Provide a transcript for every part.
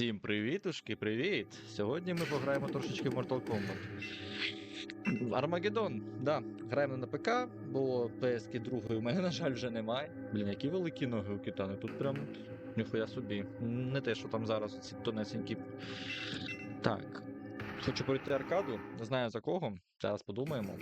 Всім привітушки, привіт! Сьогодні ми пограємо трошечки в Mortal Kombat. Армагеддон, да, граємо на ПК, бо PS другої у мене, на жаль, вже немає. Блін, які великі ноги у китани, тут прям ніхуя собі. Не те, що там зараз ці тонесенькі. Так. Хочу пройти аркаду, не знаю за кого. Зараз подумаємо.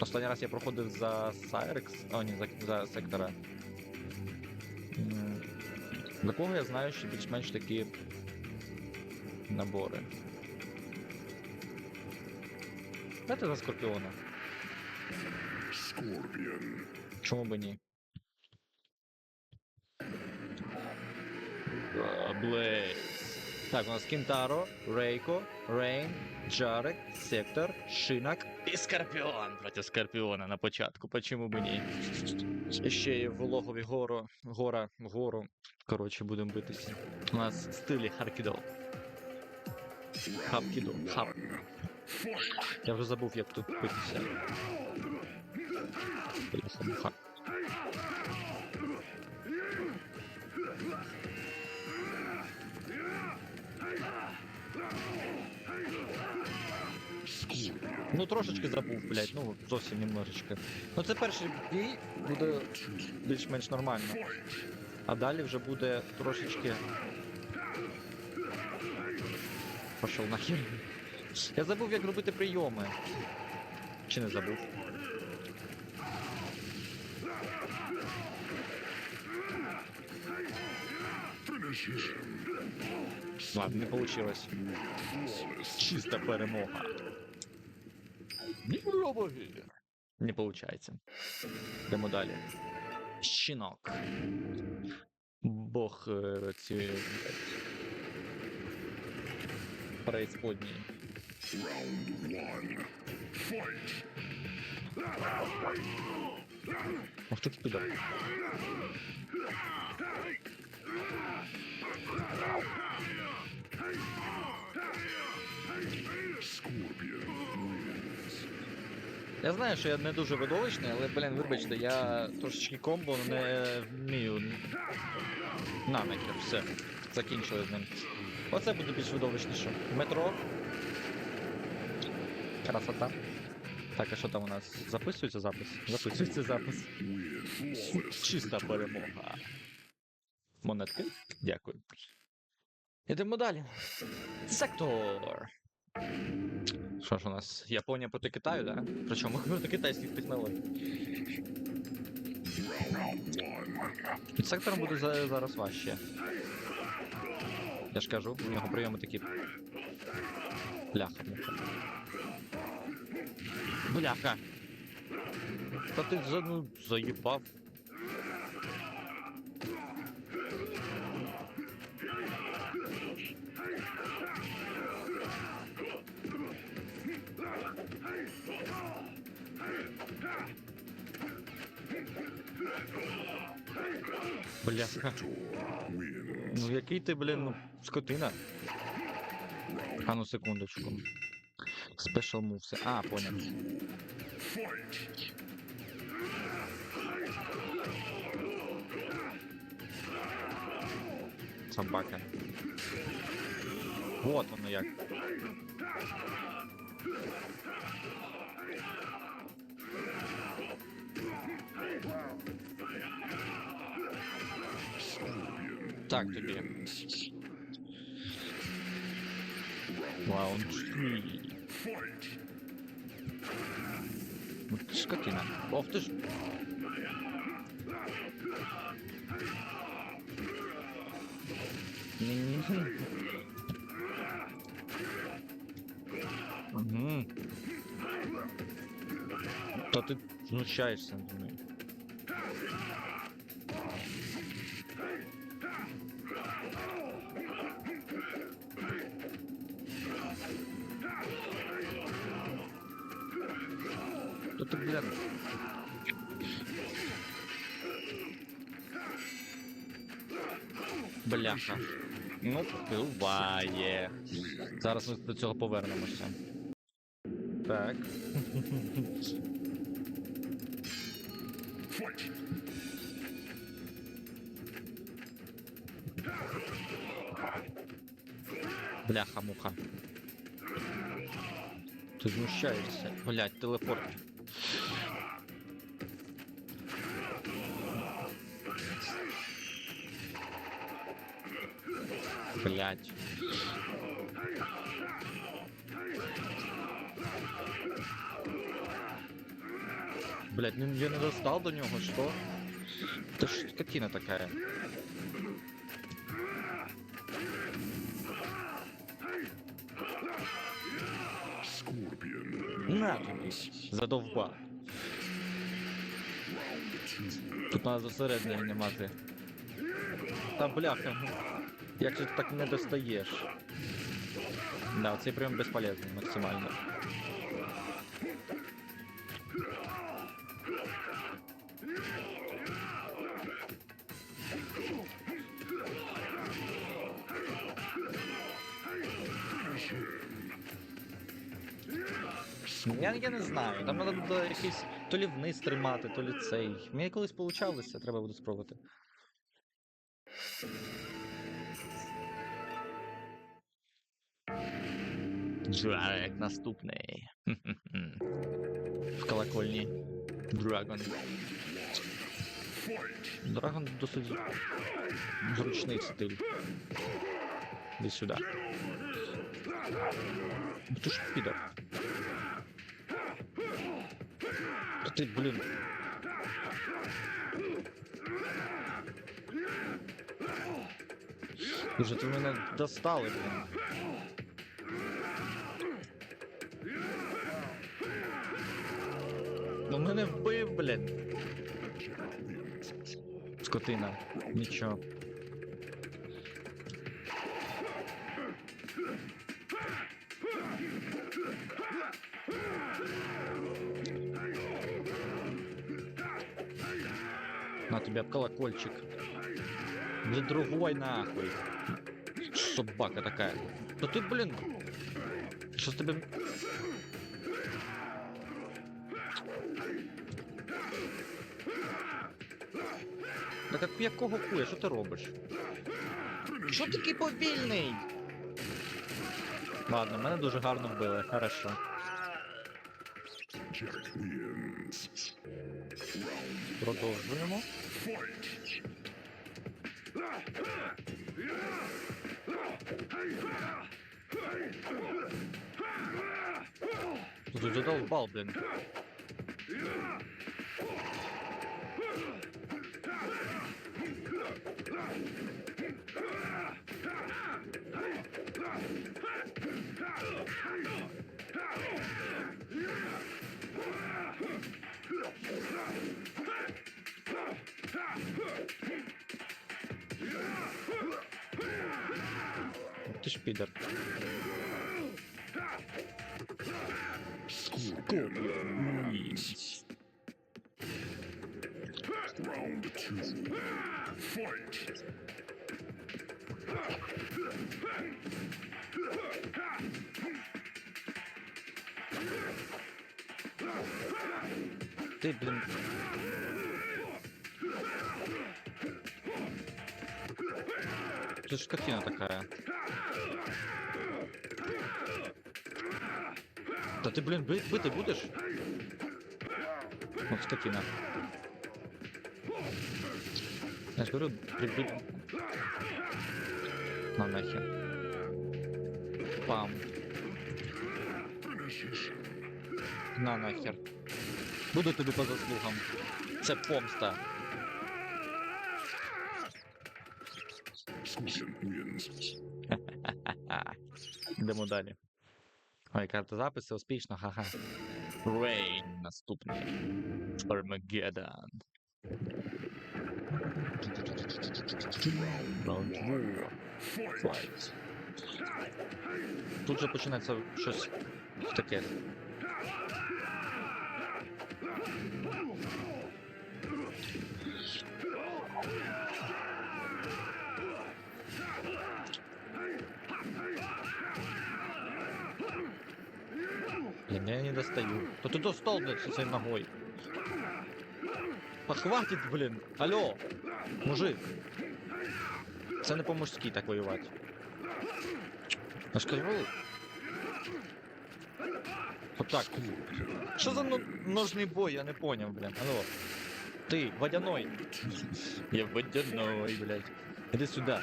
Останній раз я проходив за Сайрекс, о, ні, за, за сектора. За кого я знаю, що більш-менш такі набори. Дайте за Скорпіона. Scorpion. Чому би ні? Блейз. Так, у нас Кінтаро, Рейко, Рейн, Джарек, Сектор, Шинак і Скорпіон проти Скорпіона на початку. Почому б ні? Ще є в логові гору, гора, гору. Коротше, будемо битися. У нас стилі Харкідо. Хапкідо. Хап. One. Fight. Я вже забув, як тут. Бляха-муха. Ну трошечки забув, блядь, ну зовсім немножечко. Ну це перший бій буде більш-менш нормально. А далі вже буде трошечки. Пошов нахер. Я забув, як робити прийоми. Чи не забув? Finish him. Ладно, не получилось. Flawless. Чиста перемога. Ні, Не получається. Йдемо далі. Щінок. Бог е, цієї Fight. Ох ти піде. Scorpion. Я знаю, що я не дуже видовищний, але, блін, вибачте, я трошечки комбо не вмію. На нахер, все. Закінчили з ним. Оце буде більш видовищніше. Метро. Красота. Так, а що там у нас? Записується запис? Записується запис. Чиста перемога. Монетки? Дякую. Йдемо далі. Сектор. Що ж у нас? Японія проти Китаю, да? Причому проти китайських технологій. Під сектором буде зараз важче. Я ж кажу, у нього прийоми такі. Бляха. Бляха. Та ти за, ну, заїбав. Бляха. Ну який ти, блін, ну, скотина. А ну секундочку. Special moves. А, понял. Собака. Вот воно як. Scorpion Так тобі. Раунд Ну ти скотина. Ох ти ж. Угу. Та ти знущаєшся над Та ти, блін. Бляха. Ну, буває. Зараз ми до цього повернемося. Так. Бляха-муха. Ти знущаєшся. Блять, телепорт. Блять, ну я не достал до нього, что? Это ж скотина такая. На тобі. Задовба. Тут треба зосередження мати. Та бляха. Як же ти так не достаєш? Да, цей прям безполезний максимально. Я, я не знаю, там треба буде якийсь то лі вниз тримати, то лі цей. Мені колись получалося, треба буде спробувати. Джарек наступний. В колокольні. Драгон. Драгон досить зручний стиль. Іди сюди. Ти ж підер. Та ти, блін. Вже ти мене достали, блін. Ну мене вбив, блін. Скотина. Нічого. На колокольчик. Да другой нахуй. Собака такая. Да ты, блин. Что с тебе... Так як якого хуя, що ти робиш? Що такий повільний? Ладно, мене дуже гарно вбили, хорошо. Jack wins. Продовжуємо. Fight. Тут задолбал, блин. Ты ж пидор. Scorpion wins. Round two. Fight. Ты, блин. Ты ж скотина такая. Да ты, блин, бы- бытый будешь? Вот скотина. Я же говорю, приби... На нахер. Пам. На нахер. Буду тобі по заслугам. Це помста. Йдемо далі. Ой, карта запису успішно, ха-ха. Рейн наступний. Армагеддон. Тут же починається щось таке. Блин, я не достаю. То ты достал, блядь, со своей ногой. Похватит, блин. Алло, мужик. Це не по-мужськи так воювати. Я ж кажу. Отак. Що за ну- ножний бой, я не поняв, блін. Алло. Ти, водяной. Я водяной, блядь. Іди сюди.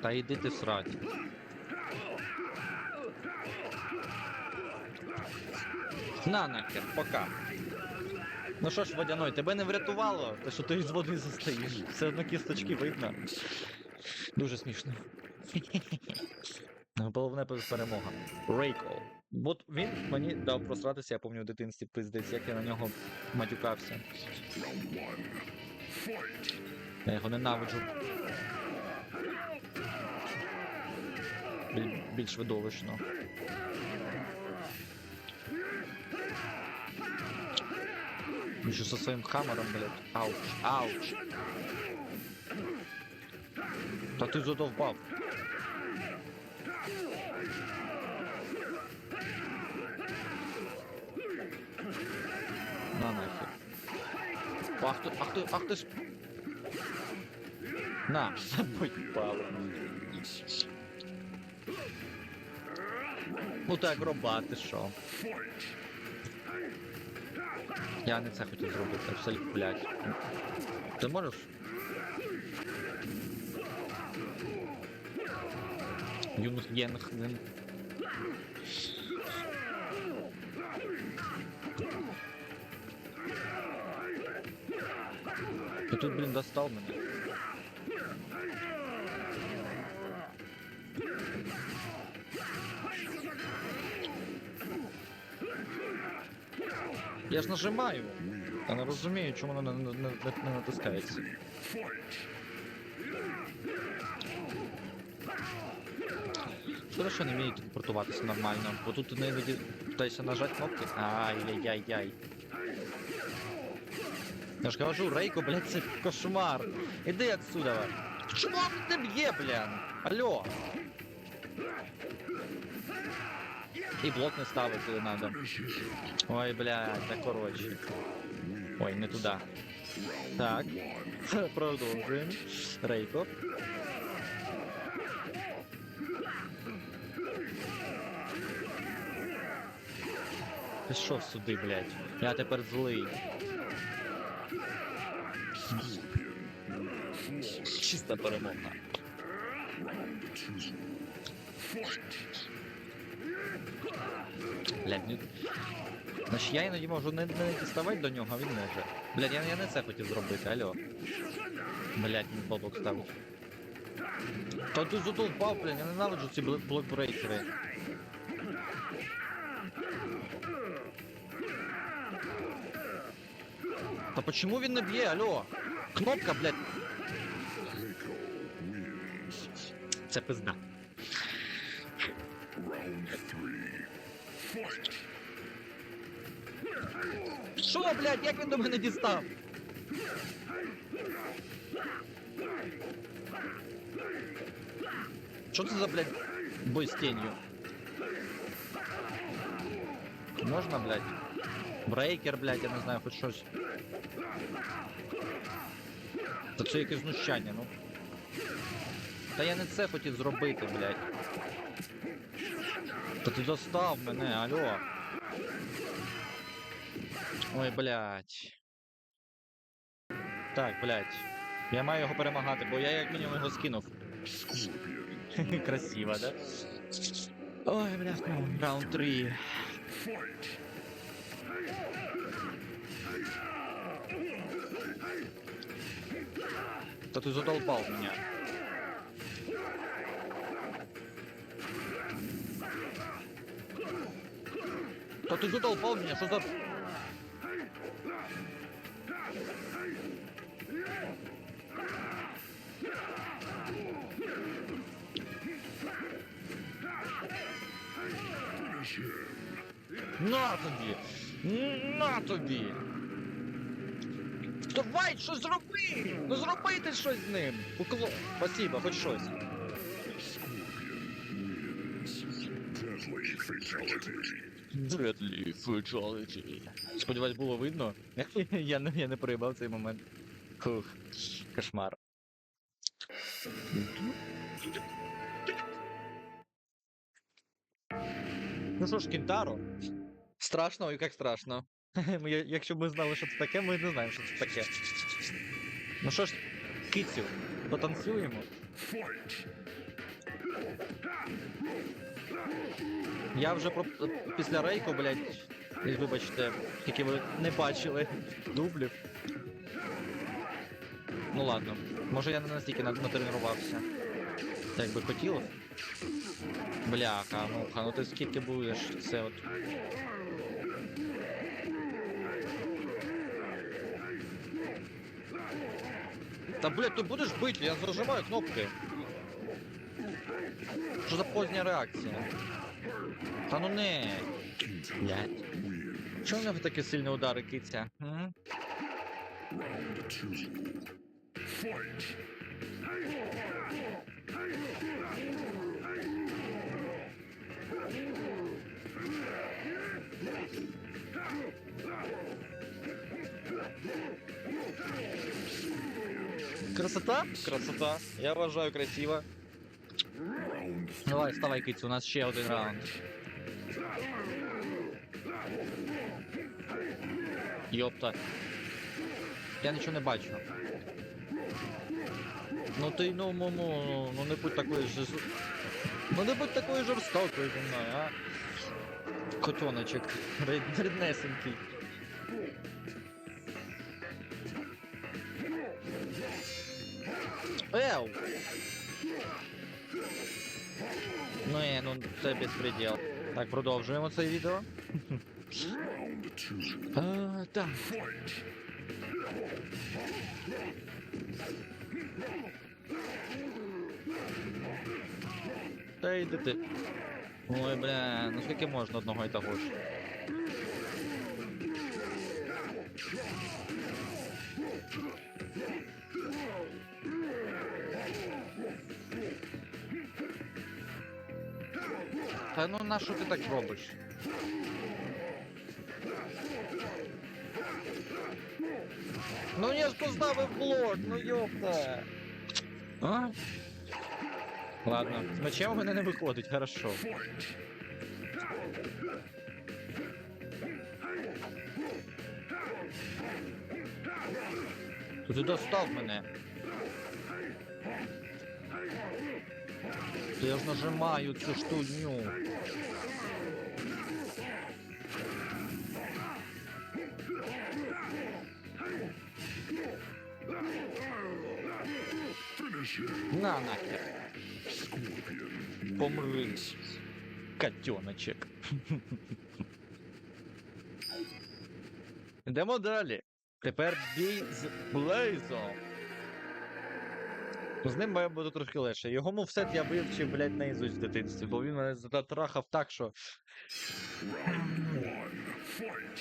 Та йди ти срать. На нахер, пока. Ну що ж, водяной, тебе не врятувало, те, що ти із води застоїш. Все одно кісточки видно. Дуже смішно. Головне перемога. Рейкол. От він мені дав просратися, я пам'ятаю в дитинстві пиздець, як я на нього матюкався. Я його ненавиджу. Біль- більш видовищно. Він ще зі своїм хамером, блядь. Ауч, ауч. Та ти задовбав. На нахер. Ах ти, ах ти, ах ж. На, поїбало. Ну так, роба, ти що? Я не це хотів зробити, абсолютно, блядь. Ти можеш? Юнг Єнг. Ген- Ти тут, блін, достав мене. Я ж нажимаю. Я не розумію, чому воно не, не, не, не натискається. Шкода, що не вміє телепортуватися нормально, бо тут ти іноді питаєшся нажати кнопки. Ай-яй-яй-яй. Я ж кажу, Рейко, блядь, це кошмар. Іди отсюда. Чому не б'є, блядь? Алло. І блок не ставить, коли надо. Ой, блядь, да коротше. Ой, не туди. Так. Продовжуємо. Рейко. Пішов сюди, блядь. Я тепер злий. Чиста перемога. Блядь, ну... Значить, я іноді можу не, не діставати до нього, а він може. Блядь, я, я не це хотів зробити, алло. Блядь, він бобок ставить. Та ти задовбав, блядь, я ненавиджу ці блок- блокбрейкери. Та почему він не б'є, алло? Кнопка, блядь. Це пизда. Що, блядь, як він до мене дістав? Що це за, блядь, бой з тенью? Можна, блядь? Брейкер, блядь, я не знаю, хоч щось. Та це якесь знущання, ну. Та я не це хотів зробити, блядь. Та ти достав мене, алло. Ой, блядь. Так, блядь. Я маю його перемагати, бо я як мінімум його скинув. Красиво, да? Ой, блядь, ну, раунд 3. Fight. Да ты задолбал меня. Да ты задолбал меня, что за... На тобі! На тобі! Давай, щось зроби! Ну зроби ти щось з ним! Укло... Спасибо, хоч щось. Deadly fatality. Сподіваюсь, було видно. Я не, я не проїбав цей момент. Фух, кошмар. Ну що ж, Кінтаро. Страшно, і як страшно. Ми, якщо б ми знали, що це таке, ми не знаємо, що це таке. Ну що ж, кицю, потанцюємо. Fight! Я вже про... після рейку, блядь, вибачте, тільки ви не бачили дублів. Ну ладно, може я не настільки натренувався. Так як би хотілося. Бляха, муха, ну ти скільки будеш це от. Та блядь, ти будеш бити, я зажимаю кнопки. Що за позня реакція? Та ну не. Блядь. Чому в нього такі сильні удари киця? М? Round two. Fight! Красота? Красота. Я вважаю красиво. Давай, вставай, кицю, у нас ще один раунд. Йопта. Я нічого не бачу. Ну ти, ну, ну, ну, ну не будь такою ж... Ну не будь такою жорстокою зі мною, а? Котоночок. Ріднесенький. Еу! Ну е, ну це безпреділ. Так, продовжуємо це відео. А, так. Та йди ти. Ой, бля, ну скільки можна одного і того ж. Та ну на що ти так робиш? Ну я ж поставив блок, ну ёпта. А? Ладно, з мечем у мене не виходить, хорошо. Ти достав мене. Я ж нажимаю цю штуню. На нахер. Scorpion! Помри. Котеночек. Йдемо далі. Тепер бій з Блейзом. З ним має бути трохи легше. Його мувсет я вивчив, блядь, наїзусь в дитинстві, бо він мене затрахав так, що. Round one. Fight!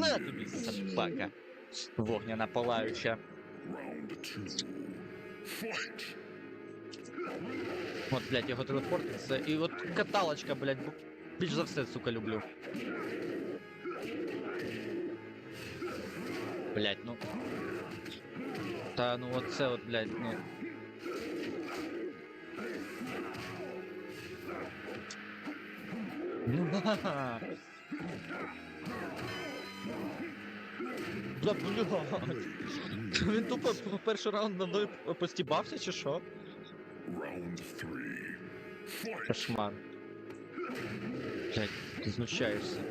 На тобі, собака. Вогняна палаюча. Round two. Fight! От, блядь, його телепорти, це. І от каталочка, блядь, бо більш за все, сука, люблю. Блядь, ну. Та ну оце от, блядь, ну. Ну, Бля, блядь. Він тупо перший раунд надою постібався чи що? Кошмар. Блять, ти знущаєшся.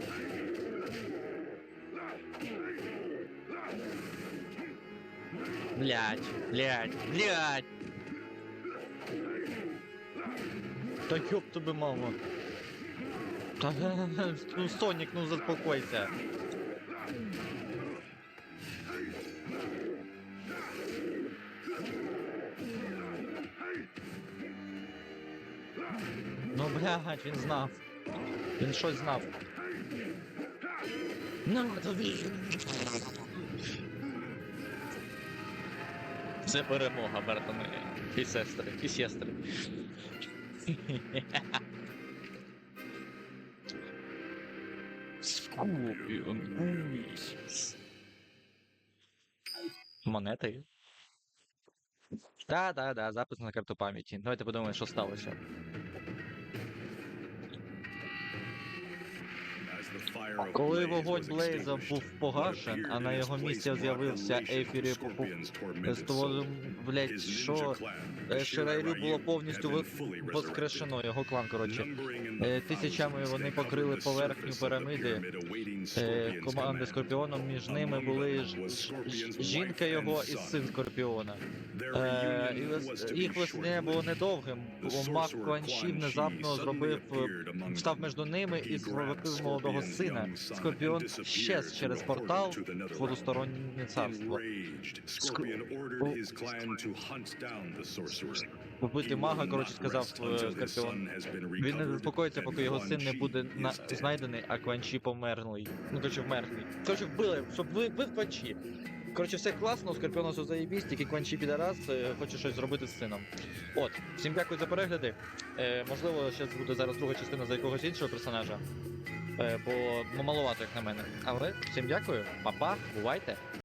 Блять, блять, блять. Та ёб тебе, мама. Та ну Сонік, ну заспокойся. Блядь, він знав. Він щось знав. Ну, тобі. Це перемога, братани. І сестри, і сестри. Скорпіон. Монети. Да, да, да, запис на карту пам'яті. Давайте подумаємо, що сталося. Коли вогонь Блейза був погашен, а на його місці з'явився Ейфірі Стволом, блять, що е, Ширайрю було повністю воскрешено, його клан, коротше. Е, Тисячами вони покрили поверхню піраміди. Е, Команди Скорпіоном між ними були жінка його і син Скорпіона. Е, їх весне було недовгим, бо маг Куанші внезапно зробив, встав між ними і схватив молодого сина. Скорпіон щез через портал в водостороннє царство. Вбити мага, коротше, сказав е, Скорпіон. Він не заспокоїться, поки його син не буде на... знайдений, а Кванчі померлий. Ну, коротше, вмерлий. Коротше, вбили, щоб ви вбив Кванчі. Коротше, все класно, у Скорпіона все заєбісь, тільки Кванчі підарас е, хоче щось зробити з сином. От, всім дякую за перегляди. Е, можливо, ще буде зараз друга частина за якогось іншого персонажа. Е, бо ну, маловато, як на мене. Але всім дякую, па-па, бувайте.